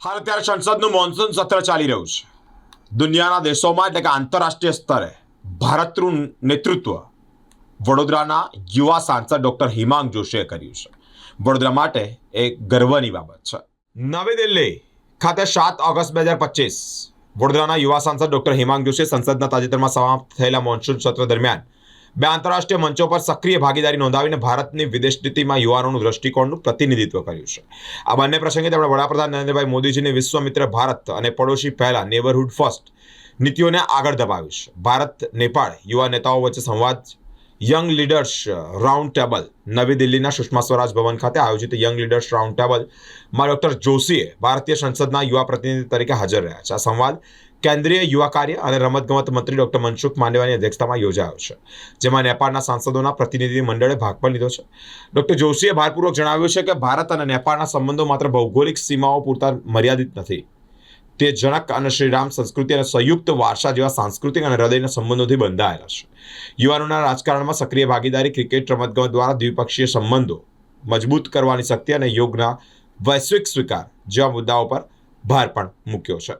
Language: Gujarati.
હાલ અત્યારે સંસદનું મોન્સૂન સત્ર ચાલી રહ્યું છે. દુનિયાના દેશોમાં એટલે કે આંતરરાષ્ટ્રીય સ્તરે ભારતનું નેતૃત્વ વડોદરાના યુવા સાંસદ ડોક્ટર હિમાંગ જોશીએ કર્યું છે. વડોદરા માટે એ ગર્વની બાબત છે. નવી દિલ્હી ખાતે સાત ઓગસ્ટ બે હજાર પચીસ વડોદરાના યુવા સાંસદ ડોક્ટર હિમાંગ જોશીએ સંસદના તાજેતરમાં સમાપ્ત થયેલા મોન્સૂન સત્ર દરમિયાન બે આંતરરાષ્ટ્રીય મંચો પર સક્રિય ભાગીદારી નોંધાવીને ભારતની વિદેશ નીતિમાં યુવાનોનું દ્રષ્ટિકોણનું પ્રતિનિધિત્વ કર્યું છે. આ બંને પ્રસંગે તેમણે વડાપ્રધાન નરેન્દ્રભાઈ મોદીજીને વિશ્વમિત્ર ભારત અને પડોશી પહેલા નેબરહુડ ફર્સ્ટ નીતિઓને આગળ ધપાવી છે. ભારત, નેપાળ યુવા નેતાઓ વચ્ચે સંવાદ યંગ લીડર્સ રાઉન્ડ ટેબલ, નવી દિલ્હીના સુષ્મા સ્વરાજ ભવન ખાતે આયોજિત યંગ લીડર્સ રાઉન્ડ ટેબલમાં ડોક્ટર જોશીએ ભારતીય સંસદના યુવા પ્રતિનિધિ તરીકે હાજર રહ્યા છે. આ સંવાદ કેન્દ્રીય યુવા કાર્ય અને રમતગમત મંત્રી ડોક્ટર મનસુખ માંડેવાની અધ્યક્ષતામાં યોજાયો છે, જેમાં નેપાળના સાંસદોના પ્રતિનિધિ મંડળે ભાગ પણ લીધો છે. ડોક્ટર જોશીએ ભારપૂર્વક જણાવ્યું છે કે ભારત અને નેપાળના સંબંધો માત્ર ભૌગોલિક સીમાઓ પૂરતા મર્યાદિત નથી. તે જનક અને શ્રીરામ સંસ્કૃતિ અને સંયુક્ત વારસા જેવા સાંસ્કૃતિક અને હૃદયના સંબંધોથી બંધાયેલા છે. યુવાનોના રાજકારણમાં સક્રિય ભાગીદારી, ક્રિકેટ, રમતગમત દ્વારા દ્વિપક્ષીય સંબંધો મજબૂત કરવાની શક્તિ અને યોગના વૈશ્વિક સ્વીકાર જેવા મુદ્દાઓ પર ભાર પણ મૂક્યો છે.